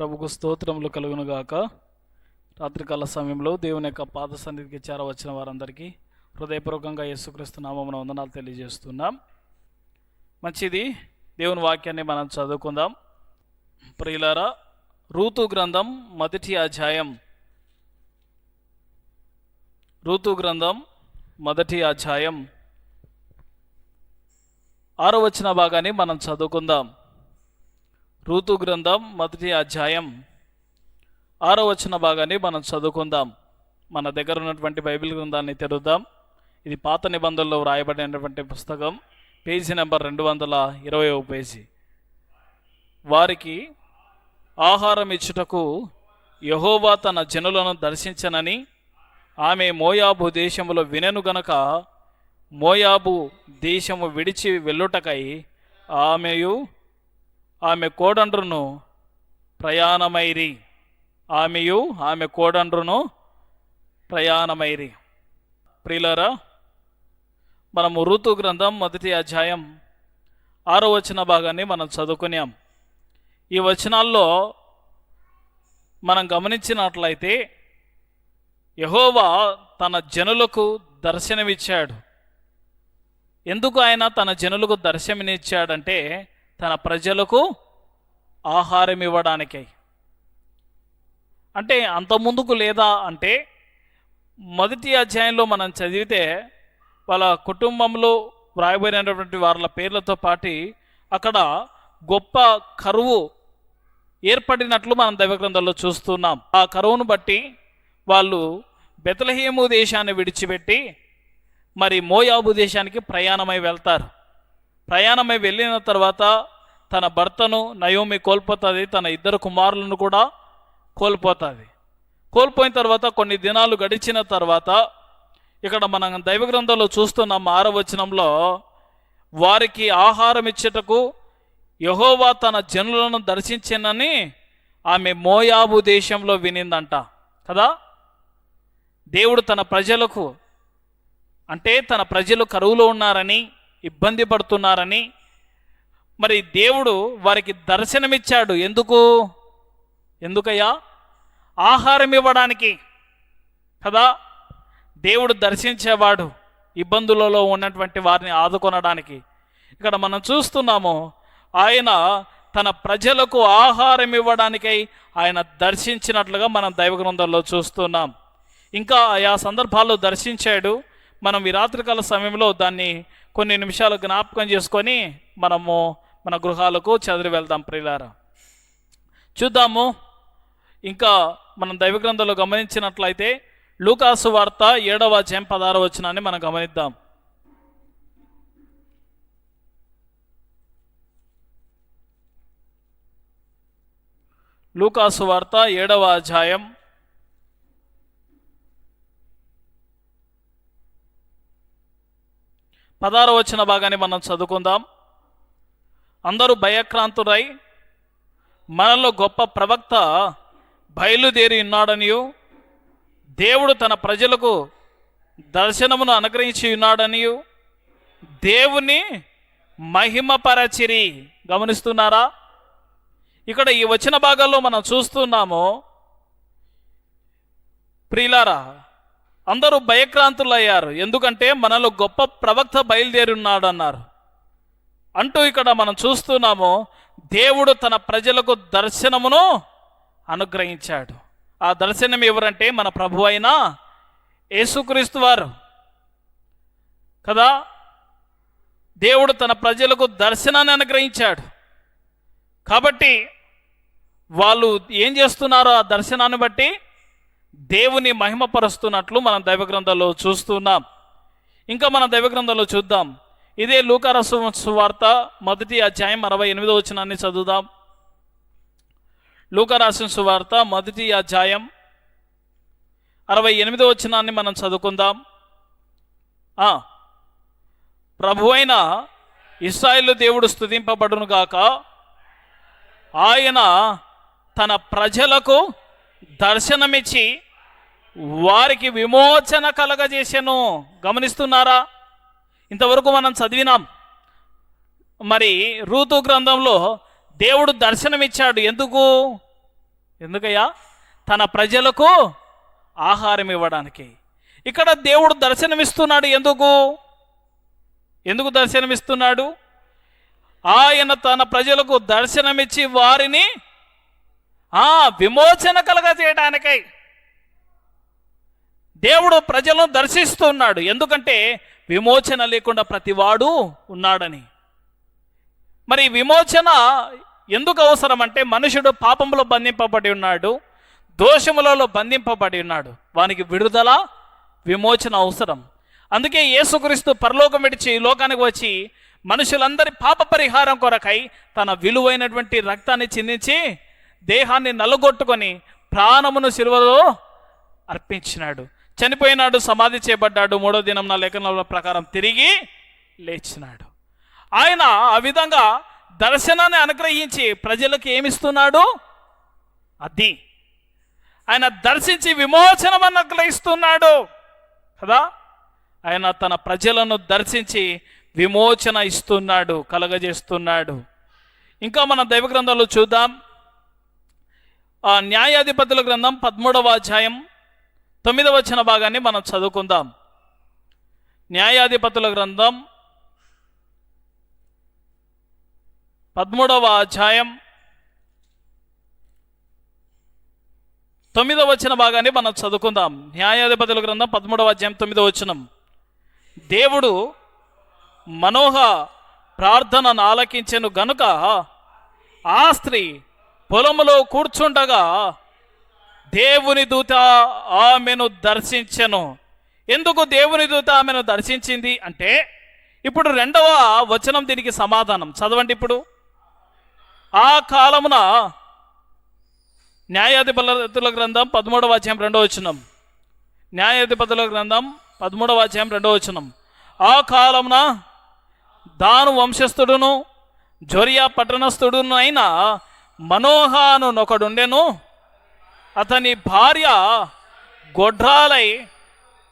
ప్రభుకు స్తోత్రములు కలుగునుగాక రాత్రికాల సమయంలో దేవుని యొక్క పాద సన్నిధికి చేరవచ్చిన వారందరికీ హృదయపూర్వకంగా యేసుక్రీస్తు నామమున వందనాలు తెలియజేస్తున్నాం. మంచిది దేవుని వాక్యాన్ని మనం చదువుకుందాం. ప్రియులారా ఋతు గ్రంథం మొదటి అధ్యాయం. ఋతు గ్రంథం మొదటి అధ్యాయం. ఆరో వచ్చిన భాగాన్ని మనం చదువుకుందాం. ఋతు గ్రంథం మొదటి అధ్యాయం ఆరో వచ్చిన భాగాన్ని మనం చదువుకుందాం. మన దగ్గర ఉన్నటువంటి బైబిల్ గ్రంథాన్ని తెరుద్దాం. ఇది పాత నిబంధనలో వ్రాయబడినటువంటి పుస్తకం. పేజీ నెంబర్ రెండు వందల ఇరవై పేజీ. వారికి ఆహారం ఇచ్చుటకు యహోవా తన జనులను దర్శించనని ఆమె మోయాబు దేశములో వినెను గనక మోయాబు దేశము విడిచి వెళ్ళుటకై ఆమెయు ఆమె కోడండ్రును ప్రయాణమైరి. ఆమెయు ఆమె కోడండ్రును ప్రయాణమైరి. ప్రిలరా మనము ఋతు గ్రంథం మొదటి అధ్యాయం ఆరో వచన భాగాన్ని మనం చదువుకున్నాం. ఈ వచనాల్లో మనం గమనించినట్లయితే యహోవా తన జనులకు దర్శనమిచ్చాడు. ఎందుకు ఆయన తన జనులకు దర్శనమిచ్చాడంటే తన ప్రజలకు ఆహారం ఇవ్వడానికై. అంటే అంత ముందుకు లేదా అంటే మొదటి అధ్యాయంలో మనం చదివితే వాళ్ళ కుటుంబంలో వ్రాయబడినటువంటి వాళ్ళ పేర్లతో పాటి అక్కడ గొప్ప కరువు ఏర్పడినట్లు మనం దైవగ్రంథంలో చూస్తున్నాం. ఆ కరువును బట్టి వాళ్ళు బెతలహేము దేశాన్ని విడిచిపెట్టి మరి మోయాబు దేశానికి ప్రయాణమై వెళ్తారు. ప్రయాణమై వెళ్ళిన తర్వాత తన భర్తను నయోమి కోల్పోతుంది తన ఇద్దరు కుమారులను కూడా కోల్పోతుంది. కోల్పోయిన తర్వాత కొన్ని దినాలు గడిచిన తర్వాత ఇక్కడ మనం దైవ గ్రంథంలో చూస్తున్నాం ఆరవచనంలో వారికి ఆహారం ఇచ్చేటకు యహోవా తన జనులను దర్శించినని ఆమె మోయాబు దేశంలో వినిందంట. కదా? దేవుడు తన ప్రజలకు అంటే తన ప్రజలు కరువులో ఉన్నారని ఇబ్బంది పడుతున్నారని. మరి దేవుడు వారికి దర్శనమిచ్చాడు. ఎందుకు? ఎందుకయ్యా? ఆహారం ఇవ్వడానికి కదా. దేవుడు దర్శించేవాడు ఇబ్బందులలో ఉన్నటువంటి వారిని ఆదుకొనడానికి. ఇక్కడ మనం చూస్తున్నాము ఆయన తన ప్రజలకు ఆహారం ఇవ్వడానికై ఆయన దర్శించినట్లుగా మనం దైవ గ్రంథంలో చూస్తున్నాం. ఇంకా ఆయా సందర్భాల్లో దర్శించాడు. మనం ఈ రాత్రికాల సమయంలో దాన్ని కొన్ని నిమిషాలు జ్ఞాపకం చేసుకొని మనము మన గృహాలకు చదివి వెళ్దాం ప్రియులారా. చూద్దాము. ఇంకా మనం దైవ గ్రంథంలో గమనించినట్లయితే లూకాసు వార్త ఏడవ అధ్యాయం పదార వచ్చినాన్ని మనం గమనిద్దాం. లూకాసు వార్త ఏడవ అధ్యాయం పదార వచ్చిన భాగాన్ని మనం చదువుకుందాం. అందరూ భయక్రాంతురై మనలో గొప్ప ప్రవక్త బయలుదేరి ఉన్నాడనియు దేవుడు తన ప్రజలకు దర్శనమును అనుగ్రహించి ఉన్నాడనియు దేవుని మహిమపరచిరి. గమనిస్తున్నారా? ఇక్కడ ఈ వచ్చిన భాగాల్లో మనం చూస్తున్నాము ప్రిలారా అందరూ భయక్రాంతులయ్యారు. ఎందుకంటే మనలో గొప్ప ప్రవక్త బయలుదేరి ఉన్నాడు అన్నారు అంటూ ఇక్కడ మనం చూస్తున్నాము దేవుడు తన ప్రజలకు దర్శనమును అనుగ్రహించాడు. ఆ దర్శనం ఎవరంటే మన ప్రభు అయిన యేసుక్రీస్తు వారు. కదా? దేవుడు తన ప్రజలకు దర్శనాన్ని అనుగ్రహించాడు. కాబట్టి వాళ్ళు ఏం చేస్తున్నారో ఆ దర్శనాన్ని బట్టి దేవుని మహిమపరుస్తున్నట్లు మనం దైవ గ్రంథంలో చూస్తున్నాం. ఇంకా మనం దైవ గ్రంథంలో చూద్దాం. ఇదే లూకారసు వార్త మొదటి అధ్యాయం అరవై ఎనిమిదో వచనాన్ని చదువుదాం. లూకారాసిన సువార్త మొదటి అధ్యాయం అరవై ఎనిమిదో వచనాన్ని మనం చదువుకుందాం. ప్రభు అయిన ఇస్రాయిల్ దేవుడు స్తుతింపబడును గాక ఆయన తన ప్రజలకు దర్శనమిచ్చి వారికి విమోచన కలగజేసెను. గమనిస్తున్నారా? ఇంతవరకు మనం చదివినాం. మరి ఋతు గ్రంథంలో దేవుడు దర్శనమిచ్చాడు. ఎందుకు? ఎందుకయ్యా? తన ప్రజలకు ఆహారం ఇవ్వడానికి. ఇక్కడ దేవుడు దర్శనమిస్తున్నాడు. ఎందుకు? ఎందుకు దర్శనమిస్తున్నాడు? ఆయన తన ప్రజలకు దర్శనమిచ్చి వారిని ఆ విమోచన కలగజేయడానికై. దేవుడు ప్రజలను దర్శిస్తున్నాడు. ఎందుకంటే విమోచన లేకుండా ప్రతివాడు ఉన్నాడని. మరి విమోచన ఎందుకు అవసరం అంటే మనుషుడు పాపంలో బంధింపబడి ఉన్నాడు దోషములలో బంధింపబడి ఉన్నాడు. వానికి విడుదల విమోచన అవసరం. అందుకే యేసుక్రీస్తు పరలోకం విడిచి లోకానికి వచ్చి మనుషులందరి పాప పరిహారం కొరకై తన విలువైనటువంటి రక్తాన్ని చిందించి దేహాన్ని నలుగొట్టుకొని ప్రాణమును శిలువలో అర్పించినాడు. చనిపోయినాడు సమాధి చేయబడ్డాడు. మూడో దినం నా లేఖనాల ప్రకారం తిరిగి లేచినాడు. ఆయన ఆ విధంగా దర్శనాన్ని అనుగ్రహించి ప్రజలకు ఏమిస్తున్నాడు? అది. ఆయన దర్శించి విమోచనం అనుగ్రహిస్తున్నాడు కదా? ఆయన తన ప్రజలను దర్శించి విమోచన ఇస్తున్నాడు కలగజేస్తున్నాడు. ఇంకా మన దైవ గ్రంథంలో చూద్దాం. ఆ న్యాయాధిపతుల గ్రంథం పదమూడవ అధ్యాయం తొమ్మిదవ వచ్చిన భాగాన్ని మనం చదువుకుందాం. న్యాయాధిపతుల గ్రంథం పదమూడవ అధ్యాయం తొమ్మిదవ వచ్చిన భాగాన్ని మనం చదువుకుందాం. న్యాయాధిపతుల గ్రంథం పదమూడవ అధ్యాయం తొమ్మిదవ వచనం. దేవుడు మనోహ ప్రార్థనను ఆలకించెను గనుక ఆ స్త్రీ పొలంలో కూర్చుండగా దేవుని దూత ఆమెను దర్శించను. ఎందుకు దేవుని దూత ఆమెను దర్శించింది అంటే ఇప్పుడు రెండవ వచనం దీనికి సమాధానం. చదవండి ఇప్పుడు. ఆ కాలమున న్యాయాధిపతుల గ్రంథం పదమూడవ అధ్యాయం రెండవ వచనం. న్యాయాధిపతుల గ్రంథం పదమూడవ అధ్యాయం రెండవ వచనం. ఆ కాలమున దాను వంశస్థుడును జొరియా పట్టణస్థుడును అయినా మనోహాను నొకడుండెను. అతని భార్య గొడ్రాలై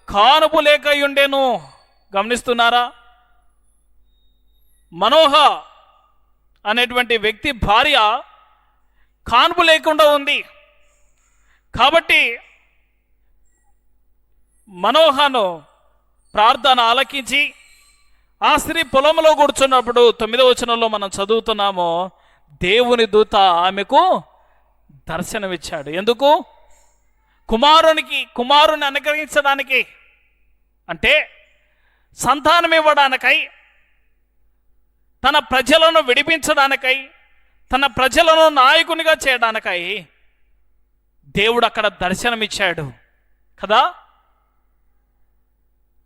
కానుపు లేకయుండెను. గమనిస్తున్నారా? మనోహ అనేటువంటి వ్యక్తి భార్య కానుపు లేకుండా ఉంది. కాబట్టి మనోహను ప్రార్థన ఆలకించి ఆ స్త్రీ పొలంలో కూర్చున్నప్పుడు తొమ్మిదవ వచనంలో మనం చదువుతున్నామో దేవుని దూత ఆమెకు దర్శనమిచ్చాడు. ఎందుకు? కుమారునికి కుమారుని అనుగ్రహించడానికి. అంటే సంతానం ఇవ్వడానికై తన ప్రజలను విడిపించడానికై తన ప్రజలను నాయకునిగా చేయడానికై దేవుడు అక్కడ దర్శనమిచ్చాడు. కదా?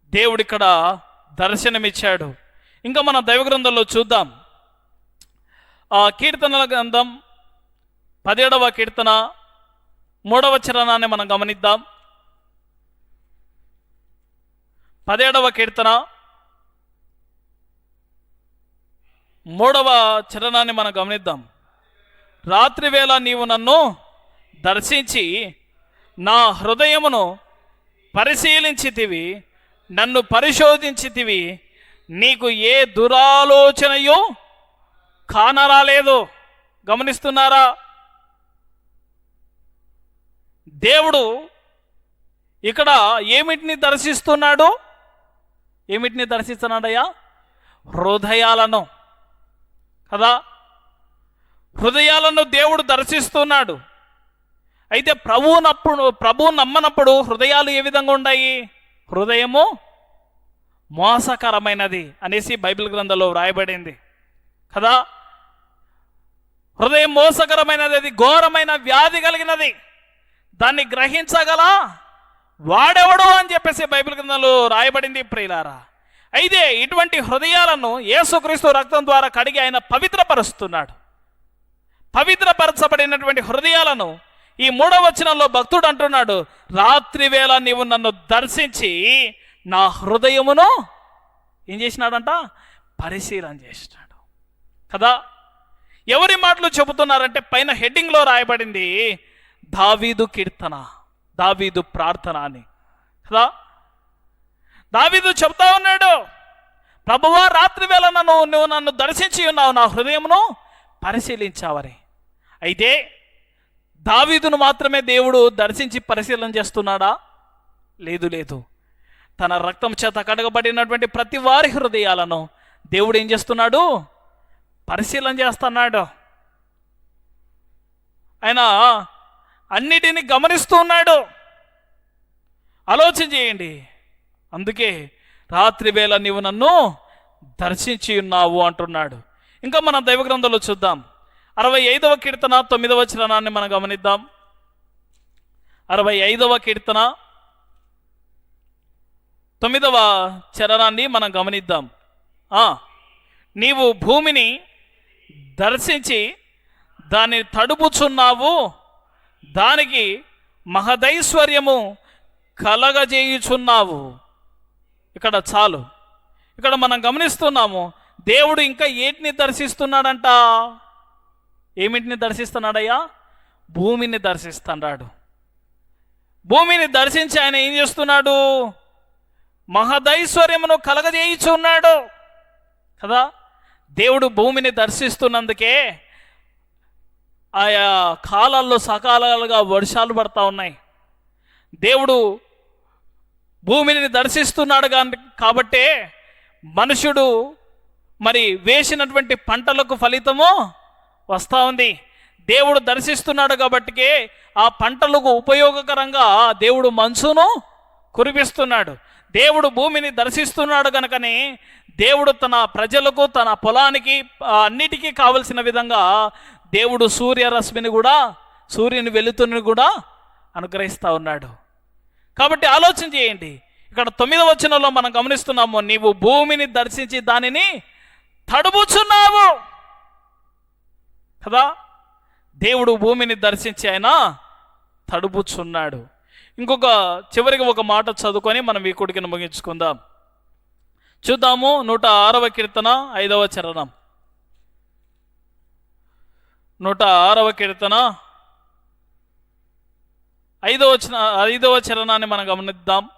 దేవుడు ఇక్కడ దర్శనమిచ్చాడు. ఇంకా మన దైవగ్రంథంలో చూద్దాం. ఆ కీర్తనల గ్రంథం పదిహేడవ కీర్తన మూడవ చరణాన్ని మనం గమనిద్దాం. పదిహేడవ కీర్తన మూడవ చరణాన్ని మనం గమనిద్దాం. రాత్రివేళ నీవు నన్ను దర్శించి నా హృదయమును పరిశీలించితివి నన్ను పరిశోధించితివి నీకు ఏ దురాలోచనయో కానరాలేదు గమనిస్తున్నారా? దేవుడు ఇక్కడ ఏమిటిని దర్శిస్తున్నాడు? ఏమిటిని దర్శిస్తున్నాడయ్యా? హృదయాలను. కదా? హృదయాలను దేవుడు దర్శిస్తున్నాడు. అయితే ప్రభువు నప్పుడు ప్రభువు నమ్మనప్పుడు హృదయాలు ఏ విధంగా ఉన్నాయి హృదయము మోసకరమైనది అనేసి బైబిల్ గ్రంథంలో వ్రాయబడింది. కదా? హృదయం మోసకరమైనది అది ఘోరమైన వ్యాధి కలిగినది. దాన్ని గ్రహించగల వాడెవడు అని చెప్పేసి బైబిల్ గ్రంథంలో రాయబడింది ప్రియులారా. అయితే ఇటువంటి హృదయాలను యేసుక్రీస్తు రక్తం ద్వారా కడిగి ఆయన పవిత్రపరుస్తున్నాడు. పవిత్రపరచబడినటువంటి హృదయాలను ఈ మూడవ వచనంలో భక్తుడు అంటున్నాడు రాత్రి వేళ నీవు నన్ను దర్శించి నా హృదయమును ఏం చేసినాడంట? పరిశీలన చేసినాడు. కదా? ఎవరి మాటలు చెబుతున్నారంటే పైన హెడ్డింగ్లో రాయబడింది దావీదు కీర్తన దావీదు ప్రార్థన అని. కదా? దావీదు చెబుతా ఉన్నాడు ప్రభువా రాత్రి వేళ నన్ను నువ్వు నన్ను దర్శించి ఉన్నావు నా హృదయమును పరిశీలించావని. అయితే దావీదును మాత్రమే దేవుడు దర్శించి పరిశీలన చేస్తున్నాడా? లేదు లేదు. తన రక్తం చేత కడగబడినటువంటి ప్రతి వారి హృదయాలను దేవుడు ఏం చేస్తున్నాడు? పరిశీలన చేస్తున్నాడు. ఆయన అన్నిటిని గమనిస్తూ ఉన్నాడు. ఆలోచన చేయండి. అందుకే రాత్రి వేళ నీవు నన్ను దర్శించి ఉన్నావు అంటున్నాడు. ఇంకా మన దైవగ్రంథంలో చూద్దాం. అరవై ఐదవ కీర్తన తొమ్మిదవ చరణాన్ని మనం గమనిద్దాం. అరవై ఐదవ కీర్తన తొమ్మిదవ చరణాన్ని మనం గమనిద్దాం. నీవు భూమిని దర్శించి దాన్ని తడుపుచున్నావు దానికి మహదైశ్వర్యము కలగజేయుచున్నావు. ఇక్కడ చాలు. ఇక్కడ మనం గమనిస్తున్నాము దేవుడు ఇంకా ఏటిని దర్శిస్తున్నాడంట? ఏమిటిని దర్శిస్తున్నాడయ్యా? భూమిని దర్శిస్తున్నాడు. భూమిని దర్శించి ఆయన ఏం చేస్తున్నాడు? మహదైశ్వర్యమును కలగజేయుచున్నాడు. కదా? దేవుడు భూమిని దర్శిస్తున్నందుకే ఆయా కాలాల్లో సకాలాలుగా వర్షాలు పడతా ఉన్నాయి. దేవుడు భూమిని దర్శిస్తున్నాడు కాబట్టే మనుషుడు మరి వేసినటువంటి పంటలకు ఫలితము వస్తూ ఉంది. దేవుడు దర్శిస్తున్నాడు కాబట్టికే ఆ పంటలకు ఉపయోగకరంగా దేవుడు మంచును కురిపిస్తున్నాడు. దేవుడు భూమిని దర్శిస్తున్నాడు కనుకనే దేవుడు తన ప్రజలకు తన పొలానికి అన్నిటికీ కావలసిన విధంగా దేవుడు సూర్యరశ్మిని కూడా సూర్యుని వెలుతుని కూడా అనుగ్రహిస్తూ ఉన్నాడు. కాబట్టి ఆలోచన చేయండి. ఇక్కడ తొమ్మిదవ వచనంలో మనం గమనిస్తున్నాము నీవు భూమిని దర్శించి దానిని తడుపుచున్నావు కదా? దేవుడు భూమిని దర్శించి ఆయన తడుపుచున్నాడు. ఇంకొక చివరికి ఒక మాట చదువుకొని మనం ఈ కొడుకుని ముగించుకుందాం. చూద్దాము నూట ఆరవ కీర్తన ఐదవ చరణం. నూట ఆరవ కీర్తన ఐదవ ఐదవ చరణాన్ని మనం గమనిద్దాం.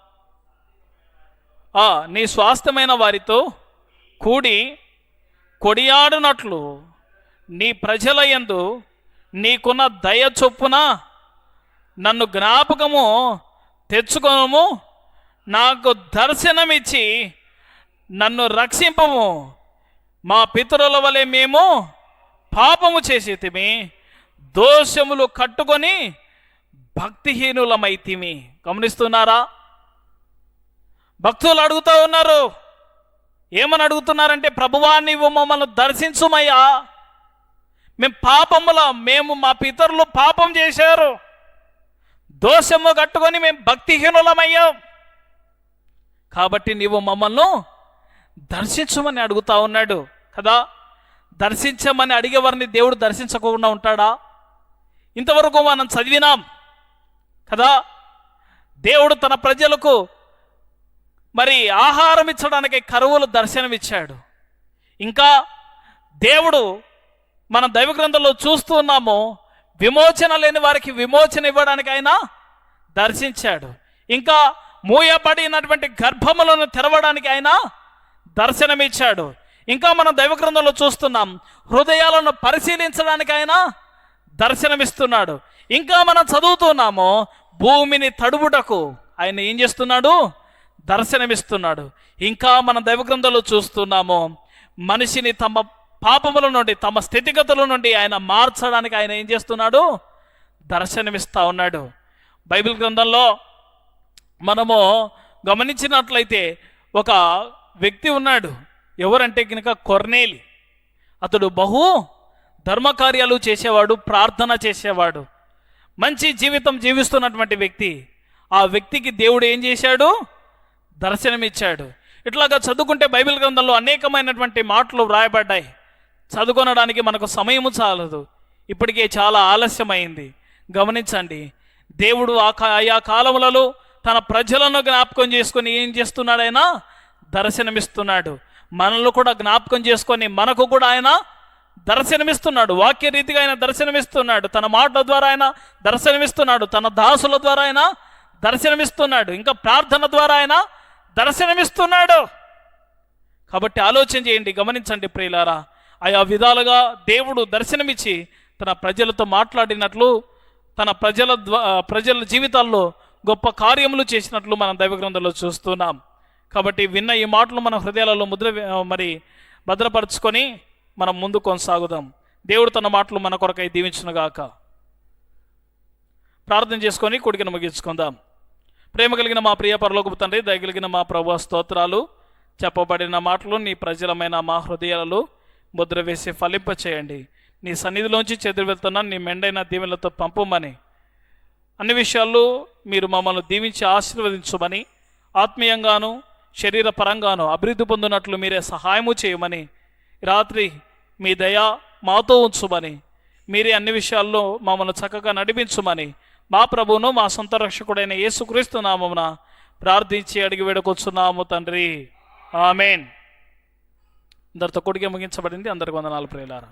ఆ నీ స్వాస్థ్యమైన వారితో కూడి కొడియాడునట్లు నీ ప్రజల యందు నీకున్న దయ చొప్పున నన్ను జ్ఞాపకము తెచ్చుకోము నాకు దర్శనమిచ్చి నన్ను రక్షింపము. మా పితరుల వలె మేము పాపము చేసేతిమి. దోషములు కట్టుకొని భక్తిహీనులమైతిమి. గమనిస్తున్నారా? భక్తులు అడుగుతూ ఉన్నారు. ఏమని అడుగుతున్నారంటే ప్రభువా నీవు మమ్మల్ని దర్శించుమయ్యా. మేము పాపముల మేము మా పితరులు పాపం చేశారు. దోషము కట్టుకొని మేము భక్తిహీనులమయ్యాం. కాబట్టి నీవు మమ్మల్ని దర్శించమని అడుగుతా ఉన్నాడు. కదా? దర్శించమని అడిగేవారిని దేవుడు దర్శించకుండా ఉంటాడా? ఇంతవరకు మనం చదివినాం. కదా? దేవుడు తన ప్రజలకు మరి ఆహారం ఇచ్చడానికి కరువులు దర్శనమిచ్చాడు. ఇంకా దేవుడు మన దైవ గ్రంథంలో చూస్తూ ఉన్నాము విమోచన లేని వారికి విమోచన ఇవ్వడానికి ఆయన దర్శించాడు. ఇంకా మూయబడినటువంటి గర్భములను తెరవడానికి ఆయన దర్శనమిచ్చాడు. ఇంకా మనం దైవ గ్రంథంలో చూస్తున్నాం హృదయాలను పరిశీలించడానికి ఆయన దర్శనమిస్తున్నాడు. ఇంకా మనం చదువుతున్నాము భూమిని తడుపుటకు ఆయన ఏం చేస్తున్నాడు? దర్శనమిస్తున్నాడు. ఇంకా మన దైవగ్రంథంలో చూస్తున్నాము మనిషిని తమ పాపముల నుండి తమ స్థితిగతుల నుండి ఆయన మార్చడానికి ఆయన ఏం చేస్తున్నాడు? దర్శనమిస్తా ఉన్నాడు. బైబిల్ గ్రంథంలో మనము గమనించినట్లయితే ఒక వ్యక్తి ఉన్నాడు. ఎవరంటే కనుక కొర్నేలి. అతడు బహు ధర్మకార్యాలు చేసేవాడు ప్రార్థన చేసేవాడు. మంచి జీవితం జీవిస్తున్నటువంటి వ్యక్తి. ఆ వ్యక్తికి దేవుడు ఏం చేశాడు? దర్శనమిచ్చాడు. ఇట్లాగా చదువుకుంటే బైబిల్ గ్రంథంలో అనేకమైనటువంటి మాటలు వ్రాయబడ్డాయి. చదువుకొనడానికి మనకు సమయము చాలదు. ఇప్పటికే చాలా ఆలస్యమైంది. గమనించండి. దేవుడు ఆ కా- ఆయా కాలములలో తన ప్రజలను జ్ఞాపకం చేసుకుని ఏం చేస్తున్నాడైనా దర్శనమిస్తున్నాడు. మనల్ని కూడా జ్ఞాపకం చేసుకొని మనకు కూడా ఆయన దర్శనమిస్తున్నాడు. వాక్య రీతిగా ఆయన దర్శనమిస్తున్నాడు. తన మాటల ద్వారా ఆయన దర్శనమిస్తున్నాడు. తన దాసుల ద్వారా ఆయన దర్శనమిస్తున్నాడు. ఇంకా ప్రార్థన ద్వారా ఆయన దర్శనమిస్తున్నాడు. కాబట్టి ఆలోచన చేయండి గమనించండి ప్రియులారా. ఆయా విధాలుగా దేవుడు దర్శనమిచ్చి తన ప్రజలతో మాట్లాడినట్లు తన ప్రజల ద్వా ప్రజల జీవితాల్లో గొప్ప కార్యములు చేసినట్లు మనం దైవగ్రంథంలో చూస్తున్నాం. కాబట్టి విన్న ఈ మాటలు మన హృదయాలలో ముద్ర మరి భద్రపరుచుకొని మనం ముందు కొనసాగుదాం. దేవుడు తన మాటలు మన కొరకై దీవించునుగాక ప్రార్థన చేసుకొని కొడుకును ముగించుకుందాం. ప్రేమ కలిగిన మా ప్రియ పరలోకపు తండ్రి దయగలిగిన మా ప్రభు స్తోత్రాలు. చెప్పబడిన మాటలు నీ ప్రజలమైన మా హృదయాలలో ముద్ర వేసి ఫలింప చేయండి. నీ సన్నిధిలోంచి చెదిరి వెళ్తున్న నీ మెండైన దీవెనలతో పంపమని. అన్ని విషయాల్లో మీరు మమ్మల్ని దీవించి ఆశీర్వదించమని ఆత్మీయంగాను శరీర పరంగానో అభివృద్ధి పొందినట్లు మీరే సహాయము చేయమని రాత్రి మీ దయ మాతో ఉంచుమని మీరే అన్ని విషయాల్లో మమ్మల్ని చక్కగా నడిపించుమని మా ప్రభువును మా సొంత రక్షకుడైన యేసుక్రీస్తు నామమున ప్రార్థించి అడిగి వేడుకొచ్చున్నాము తండ్రి. ఆమెన్. అందరితో కొడుకే ముగించబడింది. అందరికి వందనాలు ప్రియులారా.